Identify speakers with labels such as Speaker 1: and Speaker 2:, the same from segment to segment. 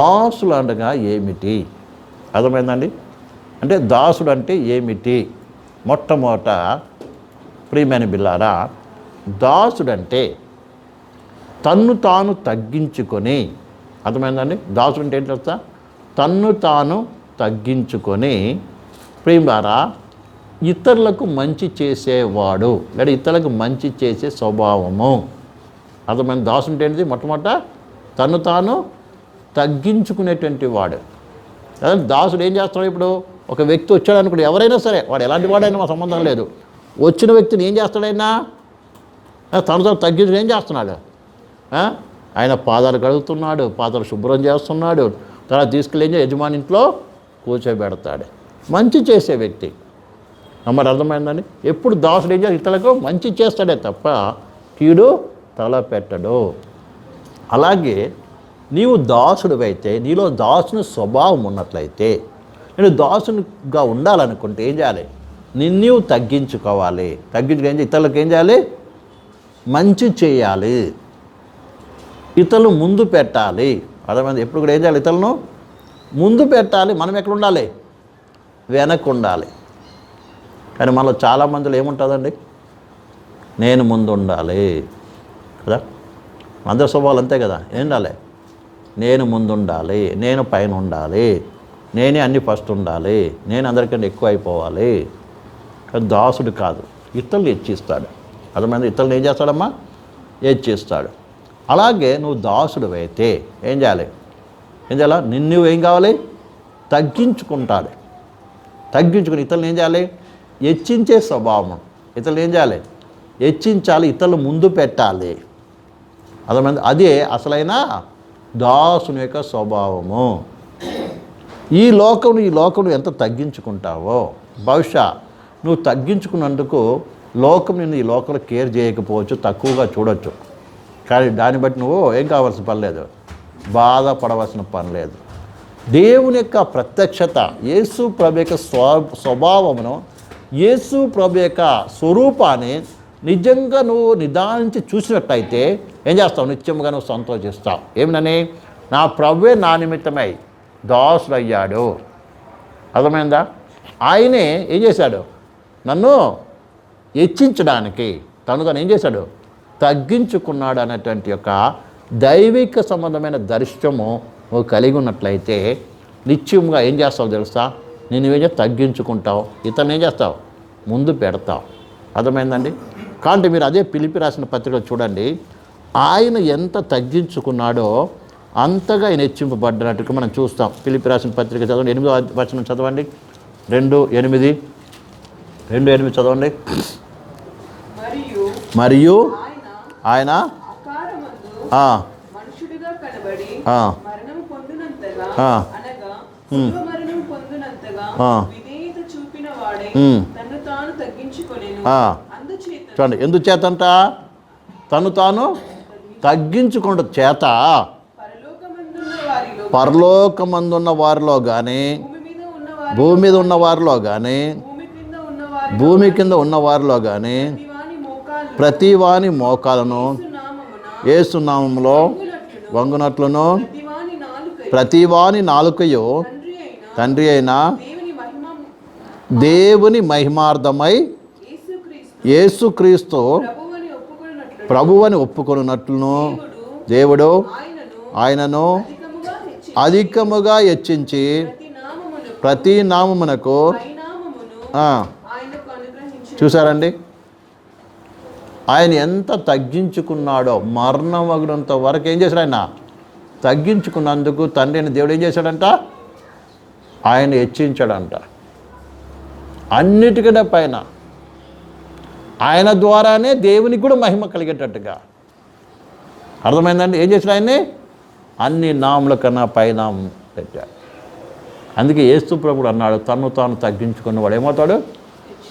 Speaker 1: దాసులు అనగా ఏమిటి? అర్థమైందండి? అంటే దాసుడు అంటే ఏమిటి? మొట్టమొదట ప్రియమైన బిల్లారా దాసుడంటే తన్ను తాను తగ్గించుకొని అర్థమైందండి? దాసుడు అంటే ఏంటి తెలుసా? తన్ను తాను తగ్గించుకొని ప్రియులారా ఇతరులకు మంచి చేసేవాడు. లేదా ఇతరులకు మంచి చేసే స్వభావము. అర్థమైంది? దాసు అంటే ఏంటిది? మొట్టమొదట తను తాను తగ్గించుకునేటువంటి వాడు. దాసుడు ఏం చేస్తాడు ఇప్పుడు? ఒక వ్యక్తి వచ్చాడు అనుకోండి ఎవరైనా సరే వాడు ఎలాంటి వాడైనా మా సంబంధం లేదు. వచ్చిన వ్యక్తిని ఏం చేస్తాడైనా? తన తను తగ్గించుకుని ఏం చేస్తున్నాడు? ఆయన పాదాలు కడుగుతున్నాడు పాదాలు శుభ్రం చేస్తున్నాడు తర్వాత తీసుకెళ్ళి యజమాని ఇంట్లో కూర్చోబెడతాడు. మంచి చేసే వ్యక్తి. మరి అర్థమైందండి? ఎప్పుడు దాసుడు ఏం చేస్తాడు? ఇతరులకు మంచి చేస్తాడే తప్ప కీడు తల పెట్టడు అలాగే నీవు దాసుడివైతే నీలో దాసుని స్వభావం ఉన్నట్లయితే నేను దాసునిగా ఉండాలనుకుంటే ఏం చేయాలి? నిన్ను తగ్గించుకోవాలి. తగ్గించుకు ఏం ఇతరులకు ఏం చేయాలి? మంచి చేయాలి. ఇతరులు ముందు పెట్టాలి. అర్థమైంది? ఎప్పుడు కూడా ఏం చేయాలి ఇతరులను? ముందు పెట్టాలి. మనం ఎక్కడ ఉండాలి? వెనక్కి ఉండాలి కానీ మనలో చాలా మందిలో ఏముంటుందండి? నేను ముందు ఉండాలి. కదా? అందరి స్వభావాలు అంతే కదా? ఏం ఉండాలి? నేను ముందు ఉండాలి నేను పైన ఉండాలి నేనే అన్ని ఫస్ట్ ఉండాలి నేను అందరికంటే ఎక్కువ అయిపోవాలి దాసుడు కాదు ఇతరులు ఇచ్చిస్తాడు అర్థమైంది? ఇతరులు ఏం చేస్తాడమ్మా? ఇచ్చిస్తాడు అలాగే నువ్వు దాసుడు అయితే ఏం చేయాలి? ఏం చేయాలి? నిన్ను ఏం కావాలి? తగ్గించుకుంటాడు తగ్గించుకుని ఇతరులు ఏం చేయాలి? హెచ్చించే స్వభావం. ఇతరులు ఏం చేయాలి? హెచ్చించాలి ఇతరులు ముందు పెట్టాలి. అర్థమైంది? అదే అసలైన దాసుని యొక్క స్వభావము. ఈ లోకం ఈ లోకం ఎంత తగ్గించుకుంటావో బహుశా నువ్వు తగ్గించుకున్నందుకు లోకం నిన్ను ఈ లోకంలో కేర్ చేయకపోవచ్చు తక్కువగా చూడొచ్చు. కానీ దాన్ని బట్టి నువ్వు ఏం కావాల్సిన పని లేదు. బాధపడవలసిన పని లేదు. దేవుని యొక్క ప్రత్యక్షత యేసు ప్రభు యొక్క స్వ స్వభావమును యేసు ప్రభు యొక్క స్వరూపాన్ని నిజంగా నువ్వు నిదానించి చూసినట్టయితే ఏం చేస్తావు? నిత్యముగా నువ్వు సంతోషిస్తావు ఏమినని నా ప్రవ్వే నా నిమిత్తమై దాసుడు అయ్యాడు అర్థమైందా? ఆయనే ఏం చేశాడు? నన్ను హెచ్చించడానికి తను తను ఏం చేశాడు? తగ్గించుకున్నాడు అనేటువంటి యొక్క దైవిక సంబంధమైన దర్శనము నువ్వు కలిగి ఉన్నట్లయితే నిత్యంగా ఏం చేస్తావు తెలుసా? నేను ఏం తగ్గించుకుంటావు. ఇతను ఏం చేస్తావు? ముందు పెడతావు. అర్థమైందండి? కాబట్టి మీరు అదే పిలిపి రాసిన పత్రికలు చూడండి. ఆయన ఎంత తగ్గించుకున్నాడో అంతగా ఆయన హెచ్చింపబడ్డట్టుగా మనం చూస్తాం. పిలిపి రాసిన పత్రిక చదవండి. ఎనిమిదో వచనం చదవండి. రెండు ఎనిమిది. రెండు ఎనిమిది చదవండి.
Speaker 2: మరియు ఆయన
Speaker 1: చూడండి. ఎందుచేతంట? తను తాను తగ్గించుకుంట చేత
Speaker 2: పరలోకమందున్న వారిలో
Speaker 1: కానీ
Speaker 2: భూమి మీద ఉన్న
Speaker 1: వారిలో కానీ
Speaker 2: భూమి కింద ఉన్న
Speaker 1: వారిలో కానీ
Speaker 2: ప్రతివాని మోకాలు
Speaker 1: ప్రతి వాని మోకాలను ఏసునామంలో
Speaker 2: వంగునట్లును ప్రతివాని నాలుకై
Speaker 1: ప్రతి వాని నాలుకయు
Speaker 2: తండ్రి అయిన దేవుని మహిమ
Speaker 1: దేవుని మహిమార్థమై
Speaker 2: యేసుక్రీస్తు
Speaker 1: యేసుక్రీస్తు
Speaker 2: ప్రభువని ఒప్పుకొనున్నట్లు
Speaker 1: ఒప్పుకొనున్నట్లును. దేవుడు
Speaker 2: ఆయనను అధికముగా
Speaker 1: హెచ్చించి
Speaker 2: ప్రతి
Speaker 1: నామమునకు చూసారండి ఆయన ఎంత తగ్గించుకున్నాడో మరణమగినంత వరకు ఏం చేశాడు ఆయన? తగ్గించుకున్నందుకు తండ్రిని దేవుడు ఏం చేశాడంట? ఆయన హెచ్చించాడంట. అన్నిటికంటే పైన ఆయన ద్వారానే దేవునికి కూడా మహిమ కలిగేటట్టుగా. అర్థమైందండి? ఏం చేశాడు ఆయన్ని? అన్ని నాముల కన్నా పైనామం పెట్టాడు. అందుకే ఏస్తు ప్రభుడు అన్నాడు తను తాను తగ్గించుకున్నవాడు ఏమవుతాడు?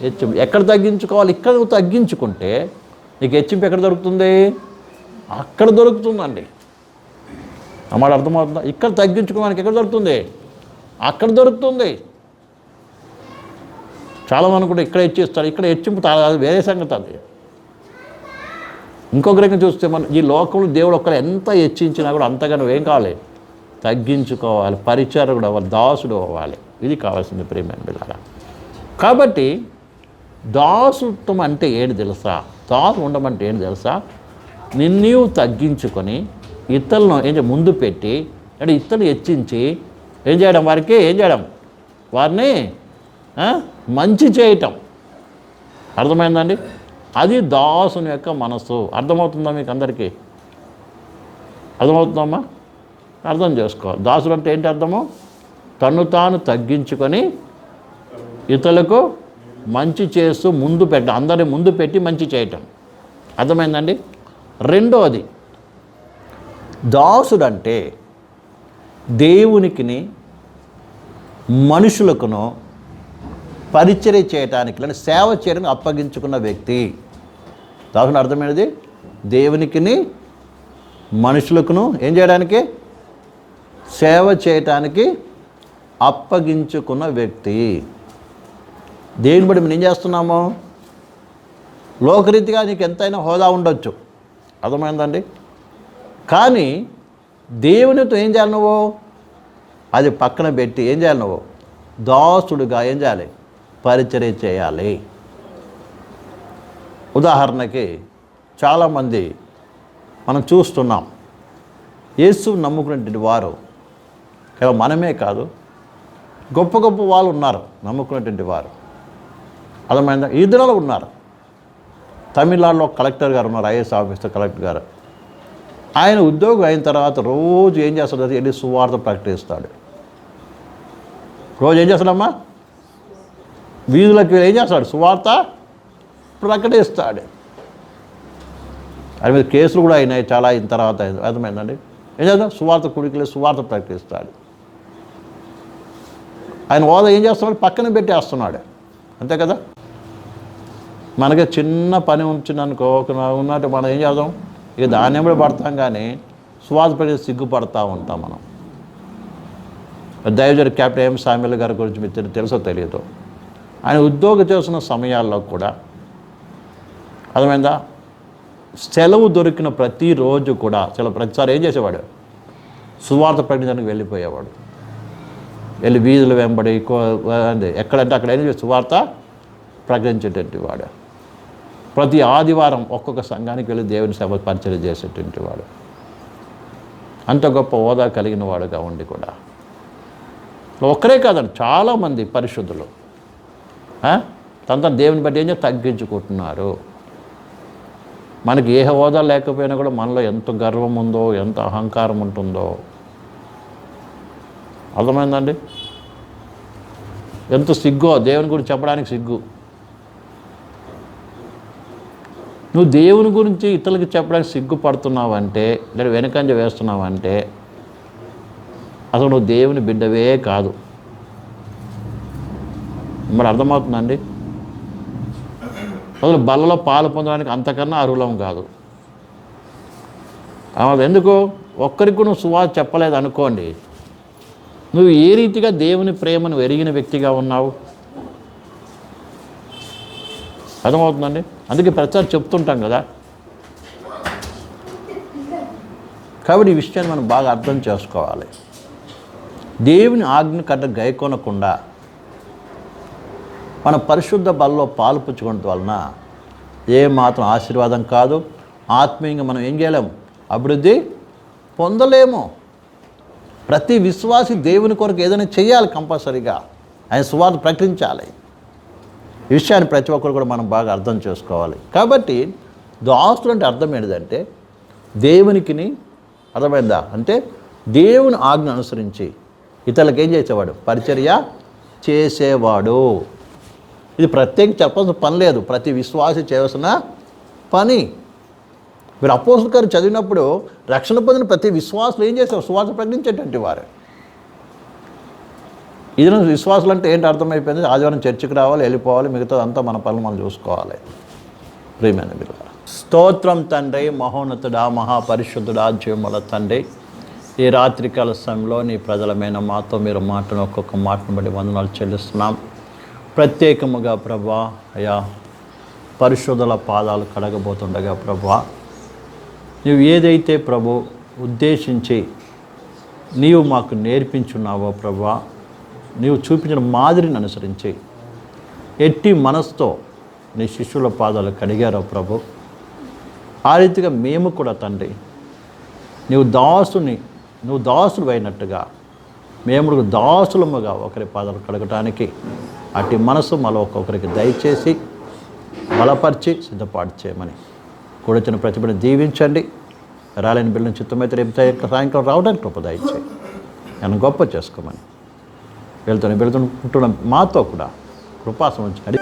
Speaker 1: హెచ్చింపు. ఎక్కడ తగ్గించుకోవాలి? ఇక్కడ నువ్వు తగ్గించుకుంటే నీకు హెచ్చింపు ఎక్కడ దొరుకుతుంది? అక్కడ దొరుకుతుందండి. అమ్మాడు అర్థమవుతుందా? ఇక్కడ తగ్గించుకోవడానికి ఎక్కడ దొరుకుతుంది? అక్కడ దొరుకుతుంది. చాలామంది కూడా ఇక్కడ హెచ్చిస్తారు. ఇక్కడ హెచ్చింపు వేరే సంగతి అది. ఇంకొక రకంగా చూస్తే మన ఈ లోకంలో దేవుడు ఒక్కరు ఎంత హెచ్చించినా కూడా అంతగా నువ్వేం కావాలి? తగ్గించుకోవాలి. పరిచారకుడు అవ్వాలి దాసుడు అవ్వాలి. ఇది కావాల్సింది ప్రేమ బిళ్ళారా కాబట్టి దాసుత్వం అంటే ఏంటి తెలుసా? దాసు ఉండమంటే ఏంటి తెలుసా? నిన్ను తగ్గించుకొని ఇతరులను ఏం చేయ- ముందు పెట్టి అంటే ఇతరులు హెచ్చించి ఏం చేయడం వారికి? ఏం చేయడం? వారిని మంచి చేయటం. అర్థమైందండి? అది దాసుని యొక్క మనస్సు. అర్థమవుతుందా మీకు అందరికీ? అర్థమవుతుందమ్మా? అర్థం చేసుకో. దాసుడు అంటే ఏంటి అర్థము? తను తాను తగ్గించుకొని ఇతరులకు మంచి చేస్తూ ముందు పెట్ట అందరిని ముందు పెట్టి మంచి చేయటం. అర్థమైందండి? రెండోది దాసుడంటే దేవునికిని మనుషులకును పరిచర్య చేయటానికి లేదా సేవ చేయడానికి అప్పగించుకున్న వ్యక్తి. దాని అర్థమైనది దేవునికిని మనుషులకును ఏం చేయడానికి? సేవ చేయటానికి అప్పగించుకున్న వ్యక్తి. దేవుని బట్టి మనం ఏం చేస్తున్నాము? లోకరీతిగా నీకు ఎంతైనా హోదా ఉండొచ్చు. అర్థమైందండి? కానీ దేవునితో ఏం చేయాలి నువ్వు? అది పక్కన పెట్టి ఏం చేయాలి నువ్వు? దాసుడుగా ఏం చేయాలి? పరిచర్య చేయాలి. ఉదాహరణకి చాలామంది మనం చూస్తున్నాం. యేసు నమ్ముకునేటువంటి వారు కేవలం మనమే కాదు గొప్ప గొప్ప వాళ్ళు ఉన్నారు నమ్ముకునేటువంటి వారు. అర్థమైందా? ఈ దినాలు ఉన్నారు. తమిళనాడులో కలెక్టర్ గారు ఉన్నారు ఐఏఎస్ ఆఫీసర్ కలెక్టర్ గారు. ఆయన ఉద్యోగం అయిన తర్వాత రోజు ఏం చేస్తాడు? వెళ్ళి సువార్త ప్రకటిస్తాడు. రోజు ఏం చేస్తాడమ్మా? వీధులకు ఏం చేస్తాడు? సువార్త ప్రకటిస్తాడు. అది మీద కేసులు కూడా అయినాయి చాలా అయిన తర్వాత అర్థమైందండి? ఏం చేద్దాం? సువార్త కుడికి సువార్త ప్రకటిస్తాడు. ఆయన హోదా ఏం చేస్తున్నాడు? పక్కన పెట్టేస్తున్నాడు. అంతే కదా? మనకి చిన్న పని ఉంచిందనుకో ఒక ఉన్నట్టు మనం ఏం చేద్దాం? ఇక దాన్ని కూడా పడతాం కానీ సువాస పడి సిగ్గుపడతా ఉంటాం మనం. దైవజరి క్యాప్టెన్ ఎం సామ్యుల్ గారి గురించి మీకు తెలుసో తెలియదు ఆయన ఉద్యోగం చేస్తున్న సమయాల్లో కూడా అర్థమైందా? సెలవు దొరికిన ప్రతిరోజు కూడా సెలవు ప్రతిసారి ఏం చేసేవాడు? సువార్త ప్రకటించడానికి వెళ్ళిపోయేవాడు. వెళ్ళి వీధులు వెంబడి ఎక్కడంటే అక్కడ ఏం చేసి సువార్త ప్రకటించేటటువంటి వాడు. ప్రతి ఆదివారం ఒక్కొక్క సంఘానికి వెళ్ళి దేవుని సేవ పరిచయం చేసేటువంటి వాడు. అంత గొప్ప హోదా కలిగిన వాడుగా ఉండి కూడా. ఒక్కరే కాదండి చాలామంది పరిశుద్ధులు. తనతో దేవుని బట్టి ఏం తగ్గించుకుంటున్నారు. మనకి ఏ హోదా లేకపోయినా కూడా మనలో ఎంత గర్వం ఉందో ఎంత అహంకారం ఉంటుందో. అర్థమైందండి? ఎంత సిగ్గో దేవుని గురించి చెప్పడానికి సిగ్గు. నువ్వు దేవుని గురించి ఇతరులకు చెప్పడానికి సిగ్గుపడుతున్నావంటే లేదా వెనకంజ వేస్తున్నావంటే అసలు నువ్వు దేవుని బిడ్డవే కాదు. మరి అర్థమవుతుందండి? అసలు బల్లలో పాలు పొందడానికి అంతకన్నా అర్హులం కాదు. అది ఎందుకు? ఒక్కరికి నువ్వు సువాస చెప్పలేదు అనుకోండి. నువ్వు ఏ రీతిగా దేవుని ప్రేమను ఎరిగిన వ్యక్తిగా ఉన్నావు? అర్థమవుతుందండి? అందుకే ప్రచారం చెప్తుంటాం కదా. కాబట్టి ఈ విషయాన్ని మనం బాగా అర్థం చేసుకోవాలి. దేవుని ఆజ్ఞ కట్ట గైకొనకుండా మన పరిశుద్ధ బలలో పాలు పుచ్చుకోవడం వలన ఏ మాత్రం ఆశీర్వాదం కాదు. ఆత్మీయంగా మనం ఏం చేయలేము అభివృద్ధి పొందలేము. ప్రతి విశ్వాసి దేవుని కొరకు ఏదైనా చేయాలి కంపల్సరీగా. ఆయన సువార్త ప్రకటించాలి. ఈ విషయాన్ని ప్రతి ఒక్కరు కూడా మనం బాగా అర్థం చేసుకోవాలి. కాబట్టి దాస్తులు అంటే అర్థం ఏంటిదంటే దేవునికిని అర్థమైందా? అంటే దేవుని ఆజ్ఞ అనుసరించి ఇతరులకు ఏం చేసేవాడు? పరిచర్య చేసేవాడు. ఇది ప్రత్యేక చెప్పాల్సిన పని లేదు. ప్రతి విశ్వాసి చేయవలసిన పని. మీరు అపోజిట్ గారు చదివినప్పుడు రక్షణ పొందిన ప్రతి విశ్వాసులు ఏం చేశారు? సువాస ప్రకటించేటువంటి వారు. ఇది విశ్వాసులు అంటే ఏంటి అర్థమైపోయింది? ఆదివారం చర్చికి రావాలి వెళ్ళిపోవాలి మిగతా అంతా మన పనులు మనం చూసుకోవాలి. ప్రియమైన మీరు స్తోత్రం తండ్రి మహోన్నతుడా మహాపరిశుద్ధుడా జీవముల తండ్రి. ఈ రాత్రికాల సమయంలో నీ ప్రజలమైన మాతో మీరు మాటను ఒక్కొక్క మాటను బట్టి వందనాలు చెల్లిస్తున్నాం. ప్రత్యేకముగా ప్రభా అయా పరిశుద్ధుల పాదాలు కడగబోతుండగా ప్రభా నువ్వు ఏదైతే ప్రభు ఉద్దేశించి నీవు మాకు నేర్పించున్నావో ప్రభా నీవు చూపించిన మాదిరిని అనుసరించి ఎట్టి మనసుతో నీ శిష్యుల పాదాలు కడిగారో ప్రభు ఆ రీతిగా మేము కూడా తండ్రి నీవు దాసుని నువ్వు దాసుడు అయినట్టుగా మేము దాసులముగా ఒకరి పాదాలు కడగటానికి అట్టి మనసు మళ్ళీ ఒక్కొక్కరికి దయచేసి బలపరిచి సిద్ధపాటు చేయమని కూడొచ్చిన ప్రతిభను దీవించండి. రాలేని బిల్లని చిత్తమైతే రేపు సాయంకాలం రావడానికి కృప దయచేయి. నన్ను గొప్ప చేసుకోమని. వెళ్తున్న వెళ్తుంటున్న మాతో కూడా కృపాసం వచ్చి